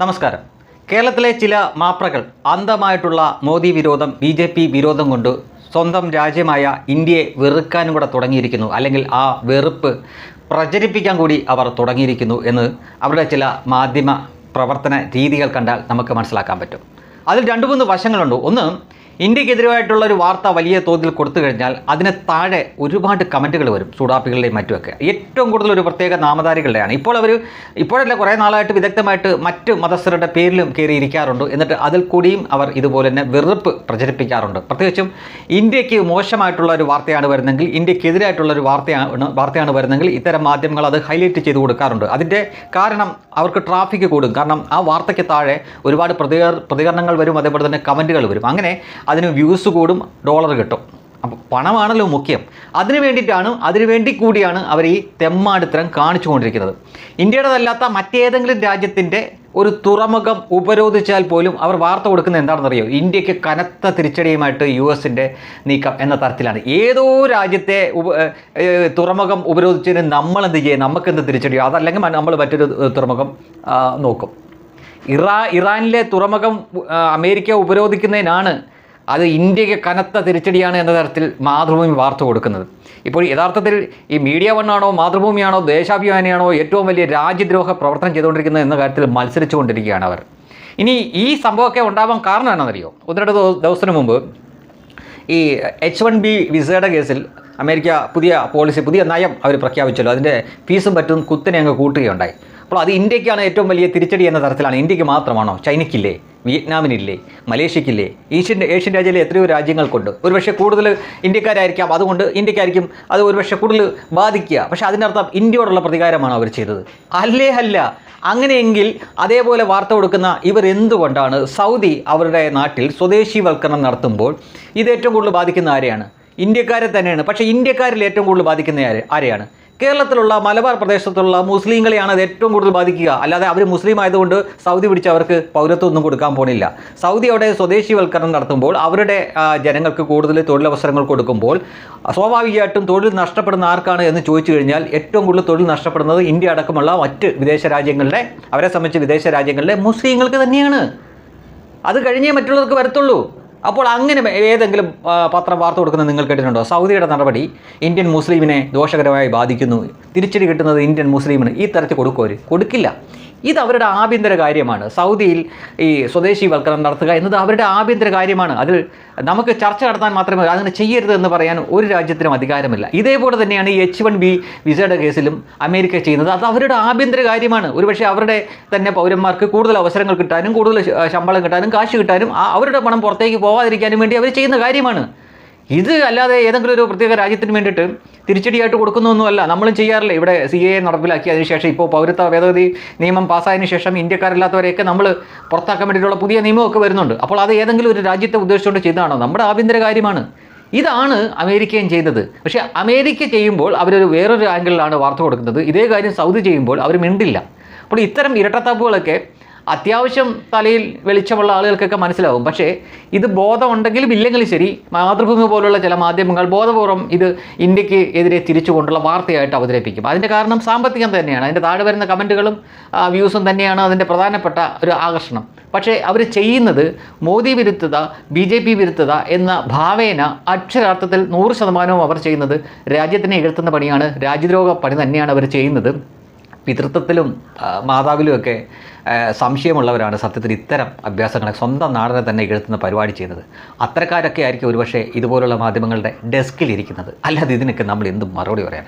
നമസ്കാരം. കേരളത്തിലെ ചില മാപ്രകൾ അന്ധമായിട്ടുള്ള മോദി വിരോധം ബി ജെ പി വിരോധം കൊണ്ട് സ്വന്തം രാജ്യമായ ഇന്ത്യയെ വെറുക്കാനും കൂടെ തുടങ്ങിയിരിക്കുന്നു. അല്ലെങ്കിൽ ആ വെറുപ്പ് പ്രചരിപ്പിക്കാൻ കൂടി അവർ തുടങ്ങിയിരിക്കുന്നു എന്ന് അവരുടെ ചില മാധ്യമ പ്രവർത്തന രീതികൾ കണ്ടാൽ നമുക്ക് മനസ്സിലാക്കാൻ പറ്റും. അതിൽ രണ്ട് മൂന്ന് വശങ്ങളുണ്ട്. ഒന്ന് ഇന്ത്യക്കെതിരായിട്ടുള്ള ഒരു വാർത്ത വലിയ തോതിൽ കൊടുത്തു കഴിഞ്ഞാൽ അതിന് താഴെ ഒരുപാട് കമന്റുകൾ വരും ചൂടാപ്പികളുടെയും മറ്റുമൊക്കെ. ഏറ്റവും കൂടുതൽ ഒരു പ്രത്യേക നാമധാരികളുടെയാണ്. ഇപ്പോൾ അവർ ഇപ്പോഴല്ല കുറേ നാളായിട്ട് വിദഗ്ധമായിട്ട് മറ്റ് മതസ്ഥരുടെ പേരിലും കയറിയിരിക്കാറുണ്ട്. എന്നിട്ട് അതിൽ കൂടിയും അവർ ഇതുപോലെ തന്നെ വെറുപ്പ് പ്രചരിപ്പിക്കാറുണ്ട്. പ്രത്യേകിച്ചും ഇന്ത്യയ്ക്ക് മോശമായിട്ടുള്ള ഒരു വാർത്തയാണ് വരുന്നതെങ്കിൽ ഇന്ത്യക്കെതിരായിട്ടുള്ള ഒരു വാർത്തയാണ് വാർത്തയാണ് വരുന്നതെങ്കിൽ ഇത്തരം മാധ്യമങ്ങൾ അത് ഹൈലൈറ്റ് ചെയ്ത് കൊടുക്കാറുണ്ട്. അതിന്റെ കാരണം അവർക്ക് ട്രാഫിക് കൂടും. കാരണം ആ വാർത്തയ്ക്ക് താഴെ ഒരുപാട് പ്രതികർ പ്രതികരണങ്ങൾ വരും. അതേപോലെ തന്നെ കമന്റുകൾ വരും. അങ്ങനെ അതിന് വ്യൂസ് കൂടും ഡോളർ കിട്ടും. അപ്പോൾ പണമാണല്ലോ മുഖ്യം. അതിനു വേണ്ടിയിട്ടാണ് അതിനു വേണ്ടി കൂടിയാണ് അവർ ഈ തെമ്മാടിത്തരം കാണിച്ചു കൊണ്ടിരിക്കുന്നത് ഇന്ത്യയുടേതല്ലാത്ത മറ്റേതെങ്കിലും രാജ്യത്തിന്റെ ഒരു തുറമുഖം ഉപരോധിച്ചാൽ പോലും അവർ വാർത്ത കൊടുക്കുന്നത് എന്താണെന്നറിയോ? ഇന്ത്യയ്ക്ക് കനത്ത തിരിച്ചടിയുമായിട്ട് യു എസിന്റെ നീക്കം എന്ന തരത്തിലാണ്. ഏതോ രാജ്യത്തെ ഉപ തുറമുഖം ഉപരോധിച്ചതിന് നമ്മൾ എന്ത് ചെയ്യും? നമുക്ക് എന്ത് തിരിച്ചടിയോ? അതല്ലെങ്കിൽ നമ്മൾ മറ്റൊരു തുറമുഖം നോക്കും. ഇറാ ഇറാനിലെ തുറമുഖം അമേരിക്ക ഉപരോധിക്കുന്നതിനാണ് അത് ഇന്ത്യയ്ക്ക് കനത്ത തിരിച്ചടിയാണ് എന്ന തരത്തിൽ മാതൃഭൂമി വാർത്ത കൊടുക്കുന്നത്. ഇപ്പോൾ യഥാർത്ഥത്തിൽ ഈ മീഡിയ വണ്ണാണോ മാതൃഭൂമിയാണോ ദേശാഭിമാനിയാണോ ഏറ്റവും വലിയ രാജ്യദ്രോഹ പ്രവർത്തനം ചെയ്തുകൊണ്ടിരിക്കുന്നത് എന്ന കാര്യത്തിൽ മത്സരിച്ചു കൊണ്ടിരിക്കുകയാണ് അവർ. ഇനി ഈ സംഭവമൊക്കെ ഉണ്ടാവാൻ കാരണം എന്താണെന്നറിയോ ഒന്ന് രണ്ട് ദിവ- ദിവസത്തിന് മുമ്പ് ഈ എച്ച് വൺ ബി വിസയുടെ കേസിൽ അമേരിക്ക പുതിയ പോളിസി പുതിയ നയം അവർ പ്രഖ്യാപിച്ചല്ലോ. അതിന്റെ ഫീസും പറ്റും കുത്തിനെ അങ്ങ് കൂട്ടുകയുണ്ടായി. അപ്പോൾ അത് ഇന്ത്യക്കാണ് ഏറ്റവും വലിയ തിരിച്ചടി എന്ന തരത്തിലാണ്. ഇന്ത്യയ്ക്ക് മാത്രമാണോ? ചൈനയ്ക്കില്ലേ? വിയറ്റ്നാമിനില്ലേ മലേഷ്യക്കില്ലേ ഏഷ്യൻ ഏഷ്യൻ രാജ്യത്തിലെ എത്രയോ രാജ്യങ്ങൾക്കുണ്ട്. ഒരുപക്ഷെ കൂടുതൽ ഇന്ത്യക്കാരായിരിക്കാം. അതുകൊണ്ട് ഇന്ത്യക്കായിരിക്കും അത് ഒരുപക്ഷെ കൂടുതൽ ബാധിക്കുക. പക്ഷേ അതിനർത്ഥം ഇന്ത്യയോടുള്ള പ്രതികാരമാണ് അവർ ചെയ്തത്. അല്ലേ അല്ല. അങ്ങനെയെങ്കിൽ അതേപോലെ വാർത്ത കൊടുക്കുന്ന ഇവർ എന്തുകൊണ്ടാണ് സൗദി അവരുടെ നാട്ടിൽ സ്വദേശീവൽക്കരണം നടത്തുമ്പോൾ ഇത് ഏറ്റവും കൂടുതൽ ബാധിക്കുന്ന ആരെയാണ്? ഇന്ത്യക്കാരെ തന്നെയാണ്. പക്ഷേ ഇന്ത്യക്കാരിൽ ഏറ്റവും കൂടുതൽ ബാധിക്കുന്ന ആര് ആരെയാണ്? കേരളത്തിലുള്ള മലബാർ പ്രദേശത്തുള്ള മുസ്ലിങ്ങളെയാണ് അത് ഏറ്റവും കൂടുതൽ ബാധിക്കുക. അല്ലാതെ അവർ മുസ്ലിം ആയതുകൊണ്ട് സൗദി പിടിച്ച് അവർക്ക് പൗരത്വം ഒന്നും കൊടുക്കാൻ പോണില്ല. സൗദി അവിടെ സ്വദേശീവൽക്കരണം നടത്തുമ്പോൾ അവരുടെ ജനങ്ങൾക്ക് കൂടുതൽ തൊഴിലവസരങ്ങൾ കൊടുക്കുമ്പോൾ സ്വാഭാവികമായിട്ടും തൊഴിൽ നഷ്ടപ്പെടുന്ന ആർക്കാണ് എന്ന് ചോദിച്ചു കഴിഞ്ഞാൽ ഏറ്റവും കൂടുതൽ തൊഴിൽ നഷ്ടപ്പെടുന്നത് ഇന്ത്യ അടക്കമുള്ള മറ്റ് വിദേശ രാജ്യങ്ങളുടെ അവരെ സംബന്ധിച്ച് വിദേശ രാജ്യങ്ങളിലെ മുസ്ലിങ്ങൾക്ക് തന്നെയാണ്. അത് കഴിഞ്ഞേ മറ്റുള്ളവർക്ക് വരത്തുള്ളൂ. അപ്പോൾ അങ്ങനെ ഏതെങ്കിലും പത്രം വാർത്ത കൊടുക്കുന്നത് നിങ്ങൾ കേട്ടിട്ടുണ്ടോ? സൗദിയുടെ നടപടി ഇന്ത്യൻ മുസ്ലിമിനെ ദോഷകരമായി ബാധിക്കുന്നു. തിരിച്ചടി കിട്ടുന്നത് ഇന്ത്യൻ മുസ്ലിമിന് ഈ തരത്തിൽ കൊടുക്കുമോ കൊടുക്കില്ല. ഇത് അവരുടെ ആഭ്യന്തര കാര്യമാണ്. സൗദിയിൽ ഈ സ്വദേശീവൽക്കരണം നടത്തുക എന്നത് അവരുടെ ആഭ്യന്തര കാര്യമാണ്. അതിൽ നമുക്ക് ചർച്ച നടത്താൻ മാത്രമേ അങ്ങനെ ചെയ്യരുത് എന്ന് പറയാൻ ഒരു രാജ്യത്തിനും അധികാരമില്ല. ഇതേപോലെ തന്നെയാണ് ഈ എച്ച് വൺ ബി വിസയുടെ കേസിലും അമേരിക്ക ചെയ്യുന്നത്. അത് അവരുടെ ആഭ്യന്തര കാര്യമാണ്. ഒരുപക്ഷെ അവരുടെ തന്നെ പൗരന്മാർക്ക് കൂടുതൽ അവസരങ്ങൾ കിട്ടാനും കൂടുതൽ ശമ്പളം കിട്ടാനും കാശ് കിട്ടാനും അവരുടെ പണം പുറത്തേക്ക് പോവാതിരിക്കാനും വേണ്ടി അവർ ചെയ്യുന്ന കാര്യമാണ്. ഇത് അല്ലാതെ ഏതെങ്കിലും ഒരു പ്രത്യേക രാജ്യത്തിന് വേണ്ടിയിട്ട് തിരിച്ചടിയായിട്ട് കൊടുക്കുന്നൊന്നുമല്ല. നമ്മളും ചെയ്യാറില്ല? ഇവിടെ സി എ നടപ്പിലാക്കി. അതിനുശേഷം ഇപ്പോൾ പൗരത്വ ഭേദഗതി നിയമം പാസ്സായതിനു ശേഷം ഇന്ത്യക്കാരില്ലാത്തവരെയൊക്കെ നമ്മൾ പുറത്താക്കാൻ വേണ്ടിയിട്ടുള്ള പുതിയ നിയമമൊക്കെ വരുന്നുണ്ട്. അപ്പോൾ അത് ഏതെങ്കിലും ഒരു രാജ്യത്തെ ഉദ്ദേശിച്ചുകൊണ്ട് ചെയ്തതാണോ? നമ്മുടെ ആഭ്യന്തര കാര്യമാണ്. ഇതാണ് അമേരിക്കയും ചെയ്തത്. പക്ഷേ അമേരിക്ക ചെയ്യുമ്പോൾ അവരൊരു വേറൊരു ആംഗിളിലാണ് വാർത്ത കൊടുക്കുന്നത്. ഇതേ കാര്യം സൗദി ചെയ്യുമ്പോൾ അവർ മിണ്ടില്ല. അപ്പോൾ ഇത്തരം ഇരട്ടത്താപ്പുകളൊക്കെ അത്യാവശ്യം തലയിൽ വെളിച്ചമുള്ള ആളുകൾക്കൊക്കെ മനസ്സിലാവും. പക്ഷേ ഇത് ബോധമുണ്ടെങ്കിലും ഇല്ലെങ്കിലും ശരി മാതൃഭൂമി പോലുള്ള ചില മാധ്യമങ്ങൾ ബോധപൂർവം ഇത് ഇന്ത്യയ്ക്ക് എതിരെ തിരിച്ചുകൊണ്ടുള്ള വാർത്തയായിട്ട് അവതരിപ്പിക്കും. അതിന്റെ കാരണം സാമ്പത്തികം തന്നെയാണ്. അതിന്റെ താഴെ വരുന്ന കമന്റുകളും വ്യൂസും തന്നെയാണ് അതിന്റെ പ്രധാനപ്പെട്ട ഒരു ആകർഷണം. പക്ഷേ അവർ ചെയ്യുന്നത് മോദി വിരുദ്ധത ബി ജെ പി വിരുദ്ധത എന്ന ഭാവേന അക്ഷരാർത്ഥത്തിൽ നൂറ് ശതമാനവും അവർ ചെയ്യുന്നത് രാജ്യത്തിനെ എഴുത്തുന്ന പണിയാണ്. രാജ്യദ്രോഹ പണി തന്നെയാണ് അവർ ചെയ്യുന്നത്. പിതൃത്വത്തിലും മാതാവിലുമൊക്കെ സംശയമുള്ളവരാണ് സത്യത്തിൽ ഇത്തരം അഭ്യാസങ്ങളെ സ്വന്തം നാടിനെ തന്നെ എഴുത്തുന്ന പരിപാടി ചെയ്യുന്നത്. അത്തരക്കാരൊക്കെ ആയിരിക്കും ഒരുപക്ഷെ ഇതുപോലുള്ള മാധ്യമങ്ങളുടെ ഡെസ്കിൽ ഇരിക്കുന്നത്. അല്ലാതെ ഇതിനൊക്കെ നമ്മൾ എന്തും മറുപടി പറയാൻ